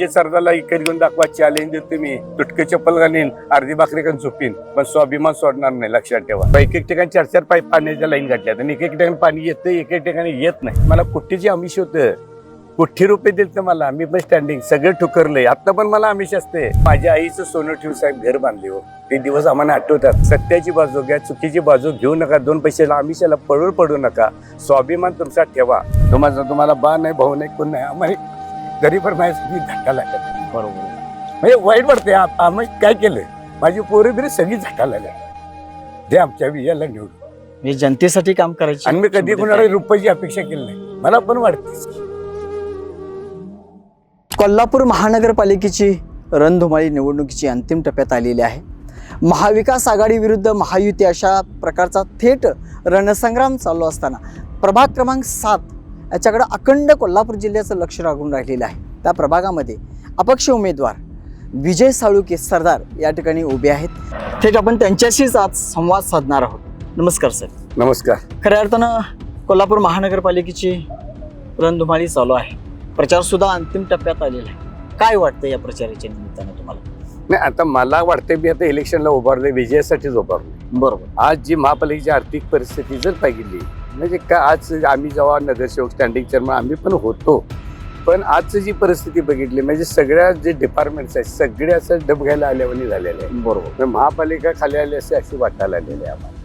विजय सरदारला इकडे घेऊन दाखवा चॅलेंज देतो मी. तुटके चप्पल घालीन अर्धी भाकरी कन झोपीन. पण स्वाभिमान सोडणार नाही लक्षात ठेवा. एक एक ठिकाणी चार चार पाईप पाण्याच्या लाईन घातल्या आणि एक एक ठिकाणी पाणी येतं एक एक ठिकाणी येत नाही. मला कुठ्ठीची आमिष होतं? कुठ्ठी रुपये दिल तर मला? मी पण स्टँडिंग सगळं ठुकरलंय. आता पण मला आमिष असते माझ्या आईचं सोनं ठेवून साहेब घर बांधले हो. ते दिवस आम्हाला आठवतात. सत्याची बाजू घ्या चुकीची बाजू घेऊ नका. दोन पैशाला आमिषाला पळून पडू नका. स्वाभिमान तुमचा ठेवा. तुम्हाला तुम्हाला बा नाही भाऊ नाही कोण नाही आम्हाला गरीबर माझ्यासाठी धक्का लागत बरोबर. म्हणजे वाईट वाटते आ- आम्ही काय केलं? माझी पोरं बिरं सगळी झटा लागल्या. ते आमच्या विजयाला निवडून. म्हणजे जनतेसाठी काम करायची आणि मी कधी क्षमता कोणाला आहे. रुपयाची अपेक्षा केली नाही. मला पण वाटते कोल्हापूर महानगरपालिकेची रणधुमाळी निवडणुकीची अंतिम टप्प्यात आलेली आहे. महाविकास आघाडी विरुद्ध महायुती अशा प्रकारचा थेट रणसंग्राम चालू असताना प्रभाग क्रमांक सात याच्याकडे अखंड कोल्हापूर जिल्ह्याचं लक्ष लागून राहिलेलं आहे. त्या प्रभागामध्ये अपक्ष उमेदवार विजय साळुके सरदार या ठिकाणी उभे आहेत. थेट आपण त्यांच्याशीच आज संवाद साधणार आहोत. नमस्कार सर. नमस्कार. खऱ्या अर्थानं कोल्हापूर महानगरपालिकेची रणधुमाळी चालू आहे. प्रचार सुद्धा अंतिम टप्प्यात आलेला आहे. काय वाटतं या प्रचाराच्या निमित्तानं तुम्हाला? नाही आता मला वाटतं मी आता इलेक्शनला उभारले विजयासाठीच उभारलो बरोबर. आज जी महापालिकेची आर्थिक परिस्थिती जर पाहिली म्हणजे का आज आम्ही जेव्हा नगरसेवक स्टँडिंग चेअरमन आम्ही पण होतो. पण आजची जी परिस्थिती बघितली म्हणजे सगळ्या जे डिपार्टमेंट्स आहेत सगळे असं डब घ्यायला आल्यावानी झालेले आहे बरोबर. महापालिका खाली आली असे अशी वाटायला आलेली आहे आम्हाला.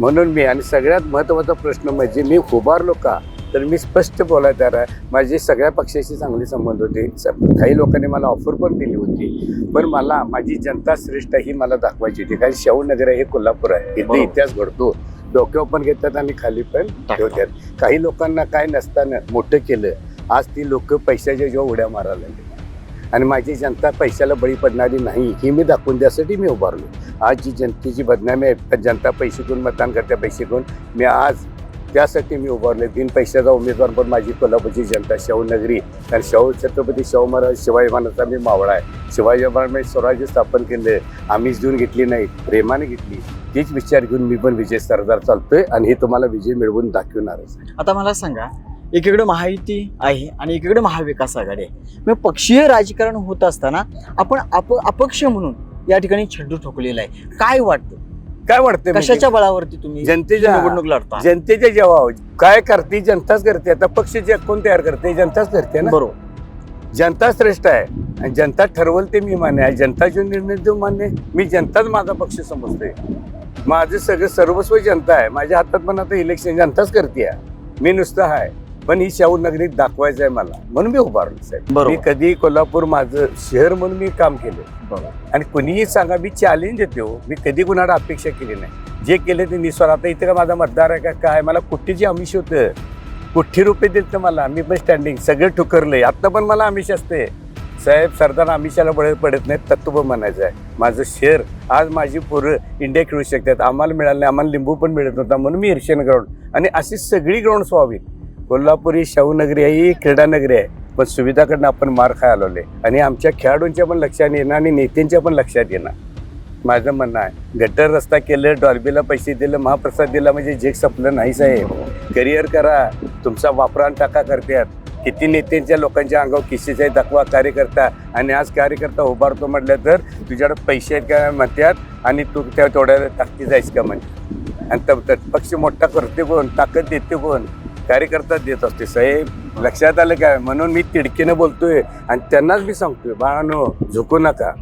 म्हणून मी आणि सगळ्यात महत्त्वाचा प्रश्न म्हणजे मी उभारलो का तर मी स्पष्ट बोलायला तयार आहे. माझे सगळ्या पक्षाशी चांगले संबंध होते. स- काही लोकांनी मला ऑफर पण दिली होती. पण मला माझी जनता श्रेष्ठ ही मला दाखवायची होती. कारण शाहूनगर आहे हे कोल्हापूर आहे. इथे. इतिहास घडतो. डोक्यावर पण घेतात आणि खाली पण ठेवतात. काही लोकांना काय नसताना मोठं केलं आज ती लोक पैशाच्या जेव्हा उड्या मारायला लागली. आणि माझी जनता पैशाला बळी पडणारी नाही ही मी दाखवून द्यासाठी मी उभारलो. आज जी जनतेची बदनामी आहे जनता पैसे घेऊन मतदान करते पैसे घेऊन मी आज त्यासाठी मी उभारले. बिन पैशाचा उमेदवार पण माझी कोल्हापूरची जनता शाहू नगरी कारण शाहू छत्रपती शाहू महाराज शिवाजी महाराजांचा मी मावळा आहे. शिवाजी महाराज स्वराज्य स्थापन केलं. आम्हीच देऊन घेतली नाही प्रेमाने घेतली. तीच विचार घेऊन मी पण विजय सरदार चालतोय आणि हे तुम्हाला विजय मिळवून दाखवणारच आहे. आता मला सांगा एकीकडे महायुती आहे आणि एकीकडे महाविकास आघाडी आहे. मग पक्षीय राजकारण होत असताना आपण अप अपक्ष म्हणून या ठिकाणी छड्डू ठोकलेला आहे. काय वाटतं? काय वाटतं म्हणजे? कशाच्या बळावरती तुम्ही जनतेच्या निवडणूक लढता? जनतेच्या जेव्हा काय करते जनताच करते. आता पक्ष जे कोण तयार करते जनताच करते ना? बरोबर. जनता श्रेष्ठ आहे. आणि जनता ठरवल ते मी मान्य आहे. जनता जो निर्णय जो मान्य आहे, मी जनताच माझा पक्ष समजतोय. माझं सगळं सर्वस्व जनता आहे. माझ्या हातात पण आता इलेक्शन जनताच करते मी नुसतं आहे पण ही शाहू नगरीत दाखवायचं आहे मला. म्हणून मी उभारलो साहेब. मी कधी कोल्हापूर माझं शहर म्हणून मी काम केलं. आणि कुणीही सांगा मी चॅलेंज देते. मी कधी कुणाला अपेक्षा केली नाही. जे केले ते निस्वार आता इथे का माझा मतदार आहे का? काय? मला कुठ्ठीची आमिष होतं? कुठ्ठी रुपये दिल तर मला? मी पण स्टँडिंग सगळं ठुकरलंय. आत्ता पण मला आमिष असते साहेब सरदार आमिषाला बळ पडत नाही तत्व म्हणायचं आहे. माझं शहर आज माझी पोरं इंडिया खेळू शकतात. आम्हाला मिळालं नाही आम्हाला लिंबू पण मिळत नव्हता म्हणून मी इर्षण ग्राउंड आणि अशी सगळी ग्राउंड व्हावीत कोल्हापूर ही शाहू नगरी आहे ही क्रीडानगरी आहे. पण सुविधाकडनं आपण मार खायला आलोय. आणि आमच्या खेळाडूंच्या पण लक्षात येणं आणि नेत्यांच्या पण लक्षात येणं. माझं म्हणणं आहे. गटर रस्ता केलं डॉल्बीला पैसे दिलं महाप्रसाद दिला म्हणजे जे संपलं नाही साहेब. करिअर करा तुमचा वापरान टाका करतात किती नेत्यांच्या लोकांच्या अंगावर किस्सेचा दाखवा कार्यकर्ता. आणि आज कार्यकर्ता उभारतो म्हटलं तर तुझ्याकडे पैसे आहेत का म्हणतात आणि तू त्या तेवढ्या ताकदी जायच का म्हणजे आणि तर पक्ष मोठा करते कोण? ताकद देते कोण? कार्यकर्ता देत असते साहेब. लक्षात आलं काय म्हणून मी तिडकीनं बोलतोय आणि त्यांनाच मी सांगतोय बाळानो झुकू नका.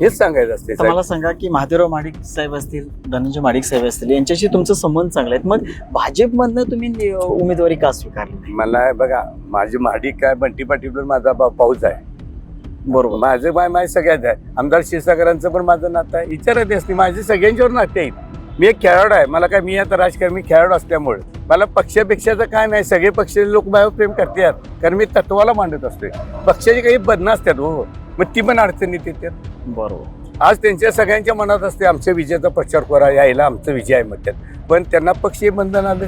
हेच सांगायचं असते तर साहेब. मला सांगा की महादेवराव माडिक साहेब असतील धनंजय माडिक साहेब असतील यांच्याशी तुमचं संबंध चांगले आहेत. मग भाजपमधनं तुम्ही नि- उमेदवारी का स्वीकारली नाही? मला बघा माझी माडी काय बंटी पाटील माझा भाऊ- पाऊस आहे. बरोबर. माझं बाय माझ्या सगळ्यात आहे. आमदार क्षीरसागरांचं पण माझं नातं आहे. विचारत असते माझे सगळ्यांच्यावर नाते आहेत. मी एक खेळाडू आहे. मला काय मी आता राजकारण मी खेळाडू असल्यामुळे. मला पक्षापेक्षाचं काय नाही. सगळे पक्ष लोक माझ्यावर प्रेम करतात. कारण मी तत्वाला मांडत असतोय. पक्षाची काही बदना असतात हो. मग ती पण अडचणीत येतात बरोबर. आज त्यांच्या सगळ्यांच्या मनात असते आमच्या विजयाचा प्रचार करा यायला आमचं विजय आहे म्हणतात. पण त्यांना पक्षीय बंधन आलं.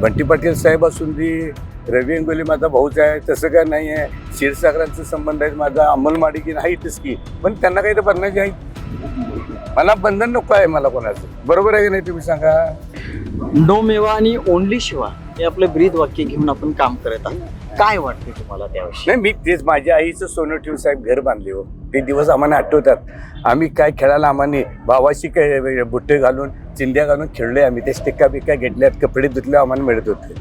बंटी पाटील साहेब असून दे रवी अंगोली माझा भाऊच आहे तसं काय नाही आहे. क्षीरसागरांचा संबंध आहे माझा अंमल माडिकी नाहीतच की. पण त्यांना काही तर बंधनाची आहे मला बंधन नको आहे मला कोणाचं. बरोबर आहे की नाही तुम्ही सांगा? नो मेवा आणि ओनली शिवा हे आपलं ब्रीद वाक्य घेऊन आपण काम करत आहोत. काय वाटते तुम्हाला त्याविषयी? नाही मी तेच माझ्या आईचं सोनं ठेवून साहेब घर बांधले हो. ते दिवस आम्हाला आठवतात. आम्ही काय खेळायला आम्हाने भावाशी काय बुट्टे घालून चिंध्या घालून खेळलोय आम्ही. ते स्टिक्का बिक्का घेतल्यात कपडे धुतले आम्हाला मिळत होते.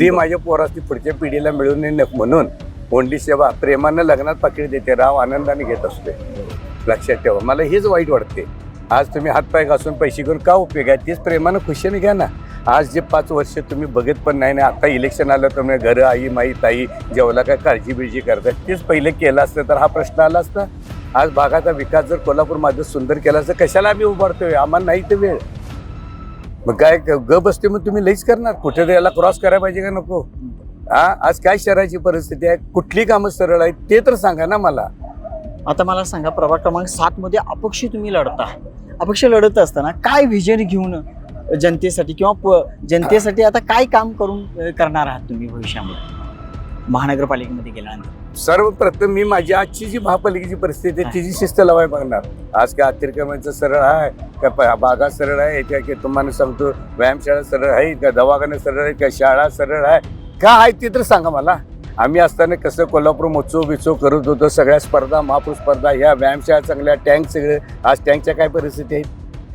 ते माझ्या पोराची पुढच्या पिढीला मिळू नये न- म्हणून कोंडी सेवा प्रेमानं लग्नात पाकिट देते राव आनंदाने घेत असते लक्षात ठेवा. मला हेच वाईट वाटते. आज तुम्ही हातपाय घासून पैसे घेऊन का उपयोग आहे? तेच प्रेमानं खुशीने घ्या ना. आज जे पाच वर्ष तुम्ही बघत पण नाही ना आता इलेक्शन आलं तर म्हणजे घरं आई माई ताई जेवला काय काळजी बिळजी करतात तेच पहिले केलं असतं तर हा प्रश्न आला असता. आज भागाचा विकास जर कोल्हापूर माझं सुंदर केला असतं कशाला आम्ही उभारतोय? आम्हाला नाही तर वेळ. मग काय ग ग बसते मग तुम्ही लईच करणार. कुठे तर याला क्रॉस करायला पाहिजे का नको? हा आज काय शहराची परिस्थिती आहे? कुठली कामं सरळ आहेत? ते तर सांगा ना मला. आता मला सांगा प्रभाग क्रमांक सात मध्ये अपक्ष तुम्ही लढता. अपक्ष लढत असताना काय व्हिजन घेऊन जनतेसाठी किंवा जनतेसाठी आता काय काम करून करणार आहात तुम्ही भविष्यामध्ये? महानगरपालिकेमध्ये गेल्यानंतर. सर्वप्रथम मी माझी आजची जी महापालिकेची परिस्थिती आहे तिची शिस्त लावाय बघणार आज काय अतिक्रमणचं सरळ आहे का बागा सरळ आहे त्या की तुम्हाला सांगतो व्यायामशाळा सरळ आहे का दवाखाना सरळ आहे का शाळा सरळ आहे का आहे ते तर सांगा मला. आम्ही असताना कसं कोल्हापूर महोत्सव बित्सव करत होतो सगळ्या स्पर्धा महापूर स्पर्धा ह्या व्यायामशाळा चांगल्या टँक सगळे आज टँकच्या काय परिस्थिती आहेत?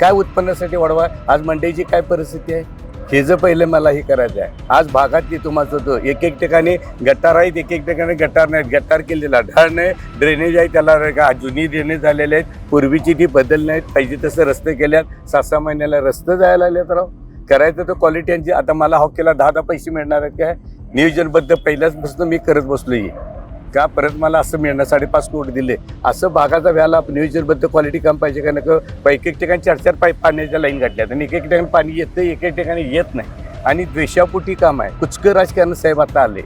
काय उत्पन्नासाठी वाढवा? आज मंडईची काय परिस्थिती आहे? हे जर पहिले मला हे करायचं आहे. आज भागात ते तुम्हाला तो एक एक ठिकाणी गटार आहेत एक एक ठिकाणी गटार नाहीत. गटार केलेला ढाळ नाही. ड्रेनेज आहे त्याला का जुनी ड्रेनेज झालेले आहेत. पूर्वीची ती बदल नाहीत. पाहिजे तसं रस्ते केल्यात. सहा सहा महिन्याला रस्ते जायला लागले तर करायचं तर क्वालिटी आता मला हॉकीला दहा दहा पैसे मिळणार आहेत काय? नियोजनबद्ध पहिल्याच मी करत बसलो आहे का परत मला असं मिळणं? साडेपाच कोटी दिले. असं भागाचा व्याला नियोजनबद्ध क्वालिटी काम पाहिजे का नको एक एक ठिकाणी चार चार पाईप पाण्याच्या लाईन घातल्या आणि एक एक ठिकाणी पाणी येतं एक एक ठिकाणी येत नाही. आणि द्वेषापोटी काम आहे. कुचकं राजकारण साहेब आता आले.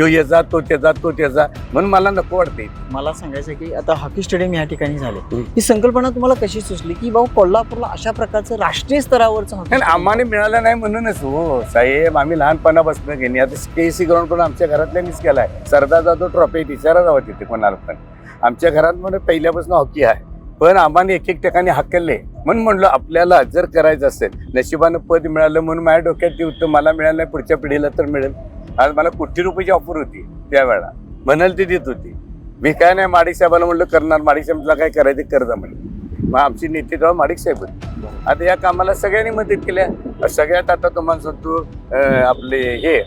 किंवा याचा तो त्याचा तो त्याचा म्हणून मला नको वाटते मला सांगायचं की आता हॉकी स्टेडियम या ठिकाणी झाले. ही संकल्पना तुम्हाला कशी सुचली की भाऊ कोल्हापूरला अशा प्रकारचं राष्ट्रीय स्तरावरचं आम्हाला मिळालं नाही म्हणूनच. हो साहेब आम्ही लहानपणापासून घेणे. आता के सी ग्राउंड पण आमच्या घरातल्यांनीच केलाय. सरदार जाधव ट्रॉफी विचारा जावं तिथे कोणाला पण. आमच्या घरात म्हणजे पहिल्यापासून हॉकी आहे. पण आम्हाला एक एक ठिकाणी हकलले. म्हणून म्हणलं आपल्याला जर करायचं असेल नशिबानं पद मिळालं म्हणून माझ्या डोक्यात ते होतं मला मिळालं नाही पुढच्या पिढीला तर मिळेल. आज मला कोटी रुपयाची ऑफर होती त्यावेळेला. म्हणाल ती देत होती. मी काय नाही माडिक साहेबांना म्हणलं करणार माडिक साहेबला काय करायचं करता म्हणलं मग आमची नेते तेव्हा माडिक साहेब होते. आता या कामाला सगळ्यांनी मदत केल्या सगळ्यात आता तुम्हाला सांगतो आपले हे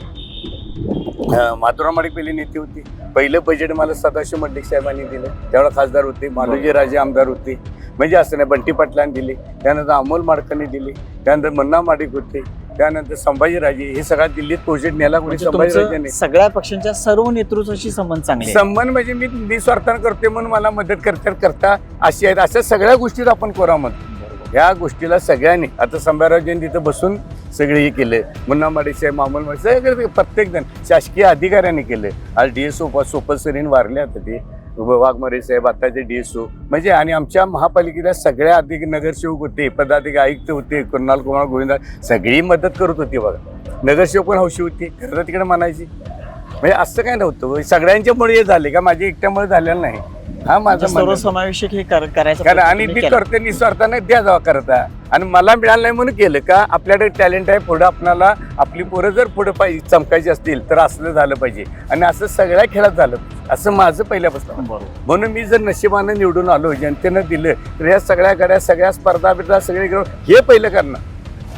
माधुरा माधुराम माडिक पहिली नेते होती. पहिलं बजेट मला सदाशिव मंडिक साहेबांनी दिलं. त्यावेळेला खासदार होते मालोजी राजे आमदार होते. म्हणजे असं नाही बंटी पाटलांनी दिली. त्यानंतर अमोल माडकांनी दिली. त्यानंतर मन्ना माडिक होते. त्यानंतर संभाजीराजे हे सगळा दिल्लीत प्रोजेक्ट नेला कोणी म्हणजे संभाजीराजाने तुमचं सगळ्या पक्षांच्या सर्व नेतृत्वाशी संबंध चांगले आहेत. संबंध म्हणजे मी निस्वार्थानं करते म्हणून मला मदत करतात करता अशी आहेत. अशा सगळ्या गोष्टीत आपण करा म्हणतो ह्या गोष्टीला सगळ्यांनी आता संभाजीराजांनी तिथं बसून सगळे हे केले. मुन्ना माडे साहेब मामूल माडे सगळे प्रत्येक जण शासकीय अधिकाऱ्यांनी केले. आज D S O Sopat Sarin वारले आता ते. वाघमारे साहेब आत्ताचे डी एस ओ. म्हणजे आणि आमच्या महापालिकेला सगळ्या अधिक नगरसेवक होते पदाधिकारी आयुक्त होते कुणाल कुमार गोविंदा सगळी मदत करत होती बघा. नगरसेवक पण हौशी होती खरं तिकडे म्हणायची. म्हणजे असं काय नव्हतं सगळ्यांच्यामुळे हे झाले का? माझे एकट्यामुळे झालेलं नाही. हा माझा म्हणजे म्हणणं. सर्वसमावेशक हे कर- करायचं कारण आणि ती. करते निस्वार्थाने द्या जावा करता आणि मला मिळालं नाही म्हणून केलं का? आपल्याकडे टॅलेंट आहे पुढं आपल्याला आपली पोरं जर पुढे पाहिजे चमकायची असतील तर असलं झालं पाहिजे. आणि असं सगळ्या खेळात झालं. असं माझं पहिल्यापासून बरोबर. म्हणून मी जर नशिबानं निवडून आलो जनतेनं दिलं तर ह्या सगळ्या गाड्या सगळ्या स्पर्धा बिर्धा सगळे हे पहिलं करणार.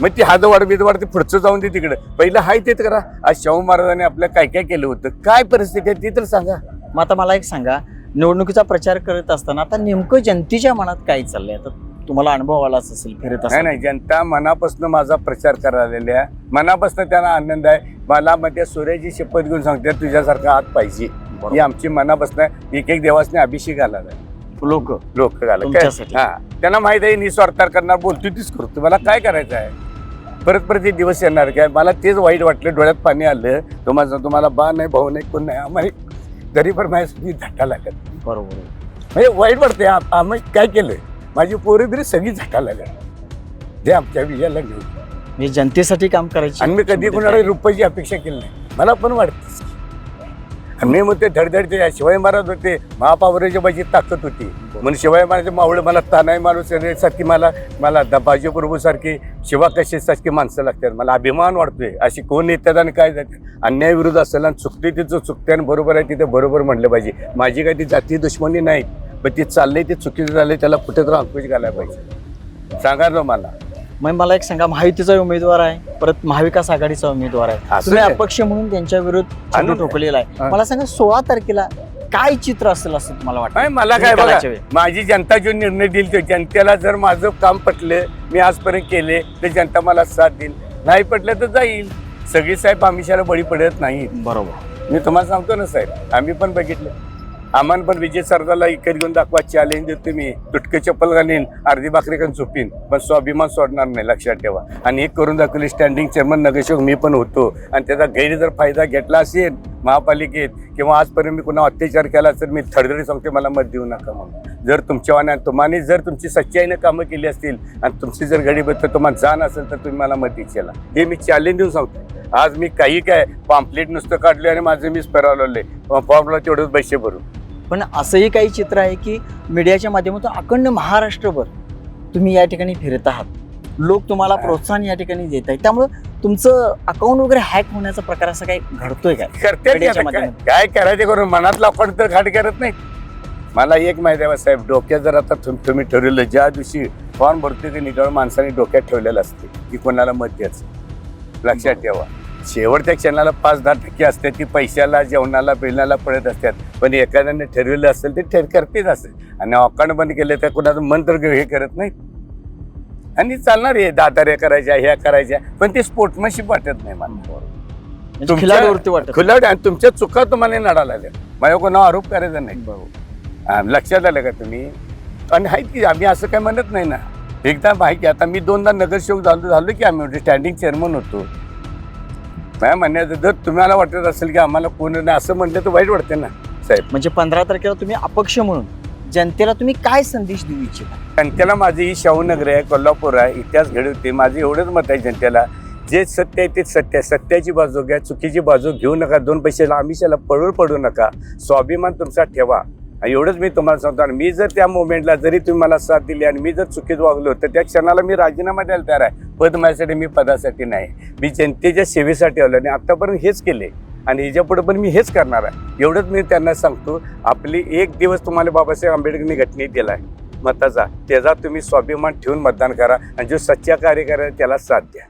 मग ती हादवाड बिदवाड ते पुढचं जाऊन दे तिकडं. पहिलं हाय तेच करा. आज शाहू महाराजांनी आपलं काय काय केलं होतं? काय परिस्थिती आहे ती तर सांगा. मग आता मला एक सांगा. निवडणुकीचा प्रचार करत असताना आता नेमकं जनतेच्या मनात काय चाललंय? आता तुम्हाला अनुभव आलाच असेल फिरत नाही नाही जनता मनापासून माझा प्रचार करायला आहे. मनापासून त्यांना आनंद आहे. मला मध्ये सूर्याची शपथ घेऊन सांगते तुझ्यासारखा हात पाहिजे. ही आमची मनापासून. एक एक देवासने अभिषेक आला लोक. लोक तुमच्यासाठी. हा. त्यांना माहीत आहे निस्वार्थार करणार बोलतो तीच करतो मला काय करायचं आहे? परत परत दिवस येणार काय मला तेच वाईट वाटलं डोळ्यात पाणी आलं. तुम्हाला तुम्हाला बा नाही भाऊ नाही कोण नाही आम्हाला तरी पण माझ्यासाठी झटा लागत. बरोबर. आहे. म्हणजे वाईट वाटते आ- आम्ही काय केलं माझी पोरं बिरी सगळी झटा लागत. जे आमच्या विजयाला घेऊन. म्हणजे जनतेसाठी काम करायची आणि मी कधी क्षमता कोणाला आहे. रुपयाची अपेक्षा केली नाही. मला पण वाटते मी म्हणते धडधडते. शिवाय महाराज होते महापावराच्या बाजी ताकद होती. म्हणून शिवाय महाराज मावळे मला तानाई माणूस सारखी मला मला बाजी प्रभू सारखी शिवा कशी सारखी माणसं लागतात. मला अभिमान वाटतोय अशी कोण येतात आणि काय जातात? अन्याय विरुद्ध असेल आणि चुकते तिथं चुकते आणि बरोबर आहे तिथे बरोबर म्हणलं पाहिजे. माझी काही ती जाती दुश्मनी नाही पण ते चाललंय ते चुकीचं झालंय त्याला कुठे तर अंकुश घालायला पाहिजे. सांगा ना मला. मग मला एक सांगा महायुतीचा उमेदवार आहे परत महाविकास आघाडीचा उमेदवार आहे. असं तुम्ही काय? अपक्ष म्हणून त्यांच्या विरुद्ध ठोकलेला आहे. हा. मला सांगा सोळा तारखेला काय चित्र असेल असं तुम्हाला नाही वाटतं मला काय बघा निकालाच्या वेळी. माझी जनता जो निर्णय देईल तो जनतेला जर माझं काम पटलं मी आजपर्यंत केले तर जनता मला साथ देईल. नाही पटलं तर जाईल. सगळी साहेब आमिषाला बळी पडत नाही बरोबर. मी तुम्हाला सांगतो ना साहेब आम्ही पण बघितलं. आम्हाला पण विजय सरदारला इकत घेऊन दाखवा चॅलेंज देतो मी. तुटके चप्पल घालीन अर्धी भाकरी पण चुपीन पण स्वाभिमान सोडणार नाही लक्षात ठेवा. आणि एक करून दाखवली स्टँडिंग चेअरमन नगरसेवक मी पण होतो. आणि त्याचा गैर जर फायदा घेतला असेल महापालिकेत किंवा आजपर्यंत मी कुणा अत्याचार केला तर मी थरथरी सांगते मला मत देऊ नका म्हणून. जर तुमच्या तुम्हाला जर तुमची सच्चाईनं कामं केली असतील आणि तुमची जर गडीबद्ध तर तुम्हाला जाण असेल तर तुम्ही मला मत द्यायला हे मी चॅलेंज देऊन सांगतो आज मी काही काय पॉम्पलेट नुसतं काढले आणि माझं मीच फिरवलेले फॉर्मला तेवढंच पैसे भरून. पण असंही काही चित्र आहे की मीडियाच्या माध्यमातून अखंड महाराष्ट्रभर तुम्ही या ठिकाणी फिरत आहात. लोक तुम्हाला प्रोत्साहन या ठिकाणी देत आहेत. त्यामुळं तुमचं अकाउंट वगैरे हॅक होण्याचा प्रकार असा काही घडतोय काय करते काय करायचे करून? मनात लावून तर खाट करत नाही. मला एक माहिती आहे साहेब डोक्यात जर आता तुम- तुम्ही ठरवलं ज्या दिवशी फॉर्म भरते ते निडळ माणसाने डोक्यात ठेवलेलं असते की कोणाला मत द्यायचं. लक्षात ठेवा. शेवटच्या क्षणाला पाच दहा टक्के असते ती पैशाला जेवणाला बिलण्याला पडत असतात. पण एखाद्याने ठरवलं असेल ते ठर करतेच असेल. आणि अकाउंट बंद केले तर कोणाचं मन तर हे करत नाही. आणि चालणार आहे दाताऱ्या करायच्या ह्या करायच्या पण ते स्पोर्टमॅनशिप वाटत नाही मला. म्हणजे तुमच्या- आणि तुमच्या चुका तुम्हाला नडा लागल्या. माझ्या कोणा आरोप करायचा नाही. बरोबर. हा, लक्षात आलं का तुम्ही? आणि आहेत की आम्ही असं काही म्हणत नाही ना. एकदा आहे की आता मी दोनदा नगरसेवक झालो झालो की आम्ही स्टँडिंग चेअरमन होतो. माझ्या म्हणण्याचं जर तुम्हाला वाटत असेल की आम्हाला कोण नाही असं म्हटलं तर वाईट वाटते ना साहेब. म्हणजे पंधरा तारखेला तुम्ही अपक्ष म्हणून जनतेला तुम्ही काय संदेश देऊ इच्छिता? जनतेला माझी ही शाहूनगर आहे कोल्हापूर आहे इतिहास घडवते माझं एवढंच मत आहे जनतेला जे सत्य आहे तेच सत्य आहे. सत्याची बाजू घ्या चुकीची बाजू घेऊ नका. दोन पैशाला आमिषाला पळून पडू नका. स्वाभिमान तुमचा ठेवा. एवढंच मी तुम्हाला सांगतो आणि मी जर त्या मोमेंटला जरी तुम्ही मला साथ दिली आणि मी जर चुकीत वागलो तर त्या क्षणाला मी राजीनामा द्यायला तयार आहे. पद माझ्यासाठी मी पदासाठी नाही. मी जनतेच्या सेवेसाठी आलो आणि आत्तापर्यंत हेच केले. आणि ह्याच्यापुढे पण मी हेच करणार आहे. एवढंच मी त्यांना सांगतो आपली एक दिवस तुम्हाला बाबासाहेब आंबेडकरनी घटनेत दिला आहे मताचा त्याचा तुम्ही स्वाभिमान ठेवून मतदान करा आणि जो सच्चा कार्य त्याला साथ द्या.